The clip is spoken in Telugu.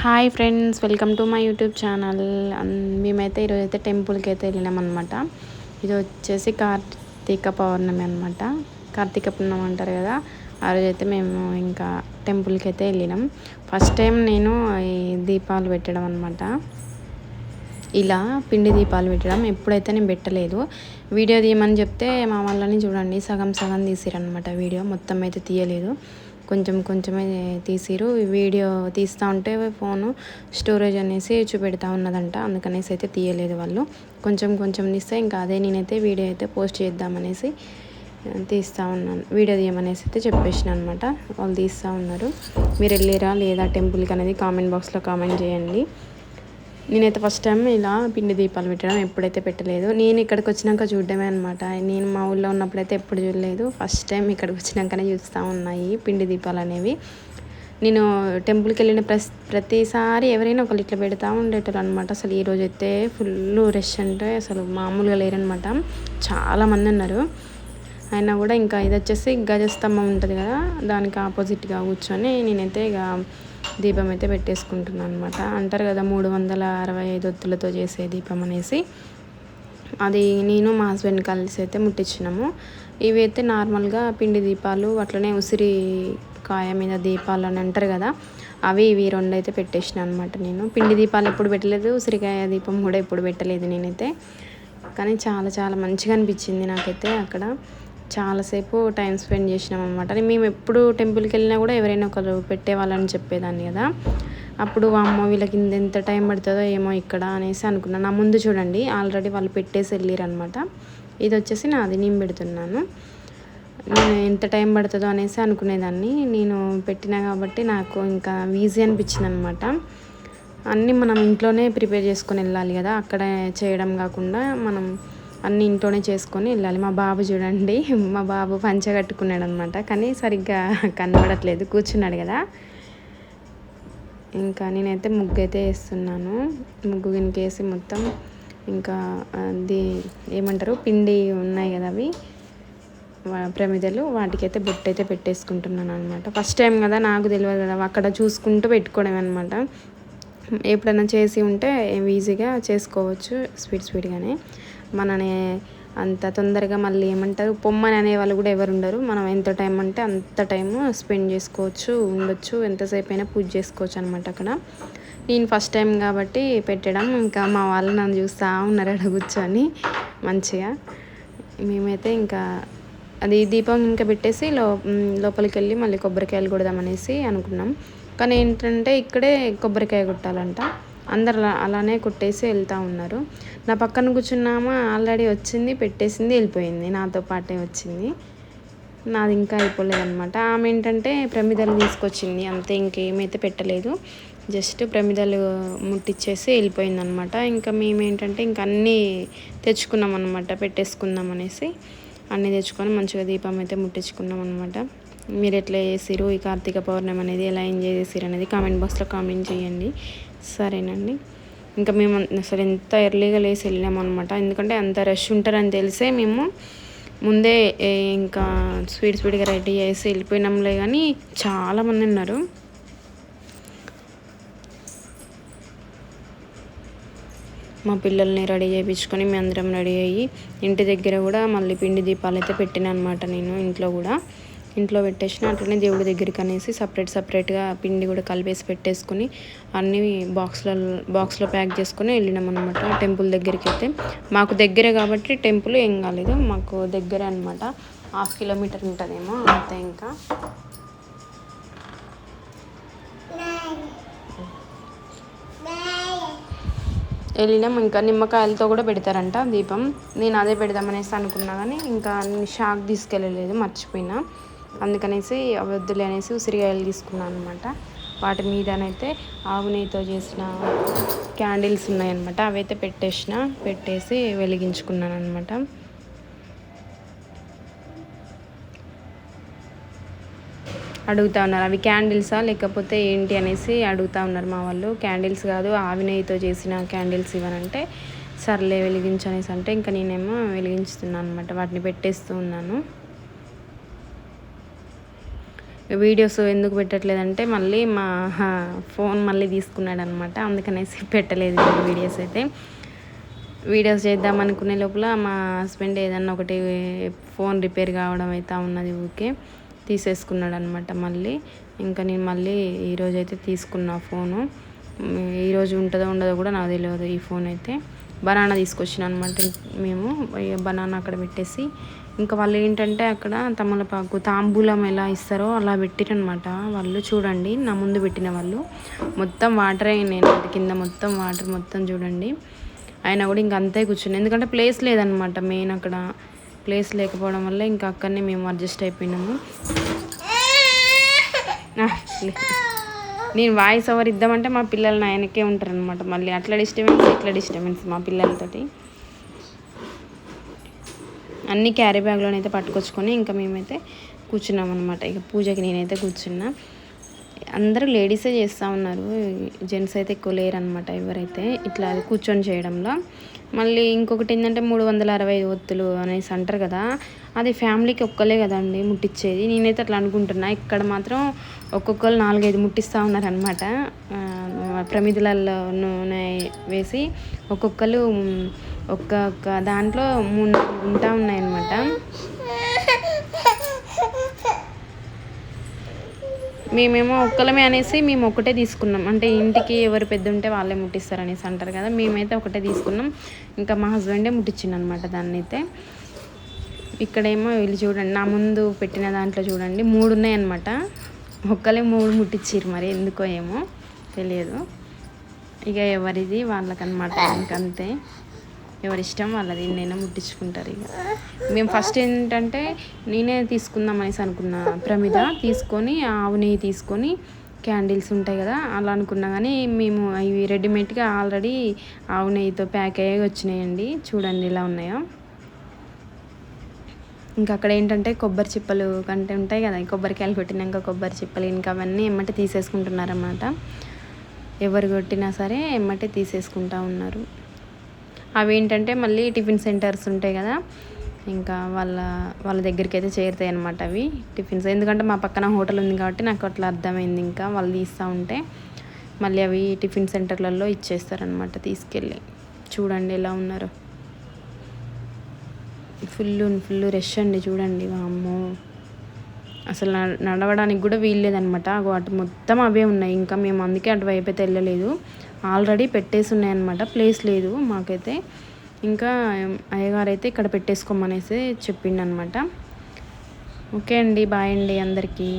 Hi friends welcome to my YouTube channel. మేమైతే ఈరోజు అయితే టెంపుల్కి అయితే వెళ్ళినామన్నమాట. ఇది వచ్చేసి కార్తీక పౌర్ణమి అనమాట కార్తీక పౌర్ణమి అంటారు కదా ఆ రోజు అయితే మేము ఇంకా టెంపుల్కి అయితే వెళ్ళినాం. ఫస్ట్ టైం నేను ఈ దీపాలు పెట్టడం అనమాట ఇలా పిండి దీపాలు పెట్టడం ఎప్పుడైతే నేను పెట్టలేదు. వీడియో తీయమని చెప్తే మా వాళ్ళని చూడండి సగం సగం తీసిరనమాట వీడియో మొత్తం అయితే తీయలేదు. కొంచెం కొంచెమే తీసిరు. వీడియో తీస్తూ ఉంటే ఫోను స్టోరేజ్ అనేసి చూపెడతా ఉన్నదంట. అందుకనేసి అయితే తీయలేదు వాళ్ళు. కొంచెం కొంచెం తీస్తే ఇంకా అదే నేనైతే వీడియో అయితే పోస్ట్ చేద్దామనేసి తీస్తూ ఉన్నాను. వీడియో తీయమనేసి అయితే చెప్పేసిన అనమాట వాళ్ళు తీస్తూ ఉన్నారు. మీరు వెళ్ళిరా లేదా టెంపుల్కి అనేది కామెంట్ బాక్స్లో కామెంట్ చేయండి. నేనైతే ఫస్ట్ టైం ఇలా పిండి దీపాలు పెట్టడం ఎప్పుడైతే పెట్టలేదు నేను ఇక్కడికి వచ్చినాక చూడడమే అనమాట నేను మా ఊళ్ళో ఉన్నప్పుడైతే ఎప్పుడు చూడలేదు. ఫస్ట్ టైం ఇక్కడికి వచ్చినాకనే చూస్తూ ఉన్నాయి పిండి దీపాలు అనేవి. నేను టెంపుల్కి వెళ్ళిన ప్రస్ ప్రతిసారి ఎవరైనా ఒకళ్ళు ఇట్లా పెడతా ఉండేటోళ్ళు అనమాట అసలు ఈరోజు అయితే ఫుల్ రష్ అంటే అసలు మామూలుగా లేరనమాట చాలామంది ఉన్నారు. అయినా కూడా ఇంకా ఇది వచ్చేసి గజస్తంభం ఉంటుంది కదా దానికి ఆపోజిట్గా కూర్చొని నేనైతే ఇక దీపం అయితే పెట్టేసుకుంటున్నాను అనమాట అంటారు కదా మూడు వందల అరవై ఐదు ఒత్తులతో చేసే దీపం అనేసి అది నేను మా హస్బెండ్ కలిసి అయితే ముట్టించినాము. ఇవి అయితే నార్మల్గా పిండి దీపాలు అట్లనే ఉసిరి కాయ మీద దీపాలు అని అంటారు కదా అవి ఇవి రెండు అయితే పెట్టేసిన అనమాట నేను. పిండి దీపాలు ఎప్పుడు పెట్టలేదు ఉసిరికాయ దీపం కూడా ఎప్పుడు పెట్టలేదు నేనైతే. కానీ చాలా చాలా మంచిగా అనిపించింది నాకైతే అక్కడ. చాలాసేపు టైం స్పెండ్ చేసినాం అనమాట మేము ఎప్పుడు టెంపుల్కి వెళ్ళినా కూడా ఎవరైనా ఒకరు పెట్టేవాళ్ళని చెప్పేదాన్ని కదా. అప్పుడు అమ్మ వీళ్ళకి ఎంత టైం పడుతుందో ఏమో ఇక్కడ అనేసి అనుకున్నాను నా ముందు చూడండి ఆల్రెడీ వాళ్ళు పెట్టేసి వెళ్ళారు అనమాట ఇది వచ్చేసి నాది నేను పెడుతున్నాను. నేను ఎంత టైం పడుతుందో అనేసి అనుకునేదాన్ని. నేను పెట్టినా కాబట్టి నాకు ఇంకా ఈజీ అనిపించింది అనమాట అన్నీ మనం ఇంట్లోనే ప్రిపేర్ చేసుకొని వెళ్ళాలి కదా. అక్కడ చేయడం కాకుండా మనం అన్ని ఇంట్లోనే చేసుకొని వెళ్ళాలి. మా బాబు చూడండి మా బాబు పంచ కట్టుకున్నాడు అనమాట కానీ సరిగ్గా కనబడట్లేదు కూర్చున్నాడు కదా. ఇంకా నేనైతే ముగ్గు అయితే వేస్తున్నాను. ముగ్గు గినికేసి మొత్తం ఇంకా అది ఏమంటారు పిండి ఉన్నాయి కదా అవి ప్రమిదలు వాటికైతే బొట్టు అయితే పెట్టేసుకుంటున్నాను అనమాట ఫస్ట్ టైం కదా నాకు తెలియదు కదా అక్కడ చూసుకుంటూ పెట్టుకోవడం అనమాట. ఎప్పుడైనా చేసి ఉంటే ఈజీగా చేసుకోవచ్చు స్పీడ్ స్పీడ్గానే. మనని అంత తొందరగా మళ్ళీ ఏమంటారు? పొమ్మని అనే వాళ్ళు కూడా ఎవరు ఉండరు. మనం ఎంత టైం అంటే అంత టైం స్పెండ్ చేసుకోవచ్చు ఉండొచ్చు ఎంతసేపు అయినా పూజ చేసుకోవచ్చు అనమాట అక్కడ. నేను ఫస్ట్ టైం కాబట్టి పెట్టడం ఇంకా మా వాళ్ళు నన్ను చూస్తూ ఉన్నారు అక్కడ కూర్చొని మంచిగా. మేమైతే ఇంకా అది దీపం ఇంకా పెట్టేసి లో లోపలికి వెళ్ళి మళ్ళీ కొబ్బరికాయలు కొడదామనేసి అనుకున్నాం. కానీ ఏంటంటే ఇక్కడే కొబ్బరికాయ కొట్టాలంట. అందరు అలానే కొట్టేసి వెళ్తూ ఉన్నారు. నా పక్కన కూర్చున్నామా ఆల్రెడీ వచ్చింది పెట్టేసింది వెళ్ళిపోయింది. నాతో పాటే వచ్చింది. నాది ఇంకా అయిపోలేదనమాట ఆమె ఏంటంటే ప్రమిదలు తీసుకొచ్చింది. అంతే ఇంకేమైతే పెట్టలేదు. జస్ట్ ప్రమిదలు ముట్టించేసి వెళ్ళిపోయింది అనమాట ఇంకా మేమేంటంటే ఇంకా అన్నీ తెచ్చుకున్నాం అనమాట పెట్టేసుకుందాం అనేసి. అన్నీ తెచ్చుకొని మంచిగా దీపం అయితే ముట్టించుకున్నాం అనమాట మీరు ఎట్లా చేసిరు ఈ కార్తీక పౌర్ణమి అనేది ఎలా ఎంజాయ్ చేసిరు అనేది కామెంట్ బాక్స్లో కామెంట్ చేయండి. సరేనండి. ఇంకా మేము అసలు ఎంత ఎర్లీగా లేసి వెళ్ళామన్నమాట ఎందుకంటే అంత రష్ ఉంటారని తెలిసే మేము ముందే ఇంకా స్వీట్ స్వీట్గా రెడీ చేసి వెళ్ళిపోయినాంలే కానీ చాలామంది ఉన్నారు. మా పిల్లల్ని రెడీ చేయించుకొని మేము అందరం రెడీ అయ్యి ఇంటి దగ్గర కూడా మళ్ళీ పిండి దీపాలు అయితే పెట్టినా అనమాట నేను ఇంట్లో కూడా. ఇంట్లో పెట్టేసిన అట్లనే దేవుడి దగ్గరికి అనేసి సపరేట్ సపరేట్గా పిండి కూడా కలిపేసి పెట్టేసుకుని అన్నీ బాక్స్లో బాక్స్లో ప్యాక్ చేసుకుని వెళ్ళినాం అనమాట టెంపుల్ దగ్గరికి అయితే మాకు దగ్గరే కాబట్టి టెంపుల్ ఏం కాలేదు. మాకు దగ్గరే అనమాట హాఫ్ కిలోమీటర్ ఉంటుందేమో అంతే ఇంకా. వెళ్ళినాం. ఇంకా నిమ్మకాయలతో కూడా పెడతారంట దీపం. నేను అదే పెడదామనేసి అనుకున్నా కానీ ఇంకా షాక్ తీసుకెళ్ళలేదు. మర్చిపోయినా. అందుకనేసి వద్దులే అనేసి ఉసిరికాయలు తీసుకున్నాను అనమాట వాటి మీదనైతే ఆవు నెయ్యితో చేసిన క్యాండిల్స్ ఉన్నాయన్నమాట. అవైతే పెట్టేసిన పెట్టేసి వెలిగించుకున్నాను అనమాట అడుగుతా ఉన్నారు అవి క్యాండిల్సా? లేకపోతే ఏంటి అనేసి అడుగుతా ఉన్నారు మా వాళ్ళు. క్యాండిల్స్ కాదు ఆవి నెయ్యితో చేసిన క్యాండిల్స్ ఇవనంటే సర్లే వెలిగించనేసి అంటే ఇంకా నేనేమో వెలిగించుతున్నాను అనమాట వాటిని పెట్టేస్తూ ఉన్నాను. వీడియోస్ ఎందుకు పెట్టట్లేదంటే మళ్ళీ మా హా, ఫోన్ మళ్ళీ తీసుకున్నాడు అనమాట అందుకనేసి పెట్టలేదు వీడియోస్ అయితే. వీడియోస్ చేద్దాం అనుకునే లోపల మా హస్బెండ్ ఏదన్నా ఒకటి ఫోన్ రిపేర్ కావడం అయితే ఉన్నది ఊకే తీసేసుకున్నాడు అనమాట మళ్ళీ. ఇంకా నేను మళ్ళీ ఈరోజు అయితే తీసుకున్నా ఫోను. ఈరోజు ఉంటుందో ఉండదో కూడా నాకు తెలియదు ఈ ఫోన్ అయితే. బనానా తీసుకొచ్చిన అనమాట మేము బనానా అక్కడ పెట్టేసి. ఇంకా వాళ్ళు ఏంటంటే అక్కడ తమలపాకు తాంబూలం ఎలా ఇస్తారో అలా పెట్టిరనమాట వాళ్ళు చూడండి నా ముందు పెట్టిన వాళ్ళు. మొత్తం వాటర్ నేను కింద మొత్తం వాటర్ మొత్తం చూడండి. ఆయన కూడా ఇంక అంతే కూర్చుని ఎందుకంటే ప్లేస్ లేదనమాట మెయిన్ అక్కడ. ప్లేస్ లేకపోవడం వల్ల ఇంకా అక్కడనే మేము అడ్జస్ట్ అయిపోయినాము. నేను వాయిస్ ఓవర్ ఇద్దామంటే మా పిల్లలు నా వెనకే ఉంటారు అనమాట మళ్ళీ అట్లా డిస్టర్బెన్స్ ఇట్లా డిస్టర్బెన్స్ మా పిల్లలతోటి. అన్ని క్యారీ బ్యాగ్లోనైతే పట్టుకొచ్చుకొని ఇంకా మేమైతే కూర్చున్నాం అనమాట ఇక పూజకి నేనైతే కూర్చున్నా. అందరూ లేడీసే చేస్తూ ఉన్నారు. జెంట్స్ అయితే ఎక్కువ లేరనమాట ఎవరైతే. ఇట్లా కూర్చొని చేయడంలో. మళ్ళీ ఇంకొకటి ఏంటంటే మూడు వందల అరవై ఒత్తులు అనేసి అంటారు కదా. అది ఫ్యామిలీకి ఒక్కలే కదండి ముట్టించేది నేనైతే అట్లా అనుకుంటున్నా. ఇక్కడ మాత్రం ఒక్కొక్కరు నాలుగైదు ముట్టిస్తూ ఉన్నారనమాట ప్రమిదలలో నూనె వేసి ఒక్కొక్కరు ఒక్కొక్క దాంట్లో మూడు ఉంటా ఉన్నాయన్నమాట. మేమేమో ఒక్కలమే అనేసి మేము ఒకటే తీసుకున్నాం. అంటే ఇంటికి ఎవరు పెద్ద ఉంటే వాళ్ళే ముట్టిస్తారు అనేసి అంటారు కదా మేమైతే ఒకటే తీసుకున్నాం. ఇంకా మా హస్బెండే ముట్టించిందనమాట దాన్ని అయితే ఇక్కడేమో వీళ్ళు చూడండి నా ముందు పెట్టిన దాంట్లో చూడండి మూడు ఉన్నాయన్నమాట ఒక్కలే మూడు ముట్టించారు మరి ఎందుకో ఏమో తెలియదు. ఇక ఎవరిది వాళ్ళకనమాట ఇంకంతే. ఎవరి ఇష్టం వాళ్ళది నేనే ముట్టించుకుంటారు ఇక. మేము ఫస్ట్ ఏంటంటే నేనే తీసుకుందాం అనేసి అనుకున్నా ప్రమిద తీసుకొని ఆవు నెయ్యి తీసుకొని క్యాండిల్స్ ఉంటాయి కదా అలా అనుకున్నా కానీ మేము ఇవి రెడీమేడ్గా ఆల్రెడీ ఆవు నెయ్యితో ప్యాక్ అయ్యి వచ్చినాయండి. చూడండి ఇలా ఉన్నాయో. ఇంకా అక్కడ ఏంటంటే కొబ్బరి చిప్పలు కంటే ఉంటాయి కదా కొబ్బరికాయలు కొట్టినాక కొబ్బరి చిప్పలు ఇంకా అవన్నీ ఎమ్మటే తీసేసుకుంటున్నారన్నమాట. ఎవరు కొట్టినా సరే ఎమ్మటే తీసేసుకుంటా ఉన్నారు. అవి ఏంటంటే మళ్ళీ టిఫిన్ సెంటర్స్ ఉంటాయి కదా ఇంకా వాళ్ళ వాళ్ళ దగ్గరికి అయితే చేరుతాయి అనమాట అవి టిఫిన్స్. ఎందుకంటే మా పక్కన హోటల్ ఉంది కాబట్టి నాకు అట్లా అర్థమైంది ఇంకా వాళ్ళు తీస్తూ ఉంటే మళ్ళీ అవి టిఫిన్ సెంటర్లలో ఇచ్చేస్తారనమాట తీసుకెళ్ళి. చూడండి ఎలా ఉన్నారు. ఫుల్ ఫుల్ రష్ అండి చూడండి. వామ్మో. అసలు నడవడానికి కూడా వీల్లేదనమాట వాటి అటు మొత్తం అవే ఉన్నాయి. ఇంకా మేము అందుకే అటువైపు అయితే వెళ్ళలేదు. ఆల్రెడీ పెట్టేసి ఉన్నాయన్నమాట. ప్లేస్ లేదు మాకైతే. ఇంకా అయ్యగారు అయితే ఇక్కడ పెట్టేసుకోమనేసి చెప్పిండనమాట ఓకే అండి. బాయ్ అండి అందరికీ.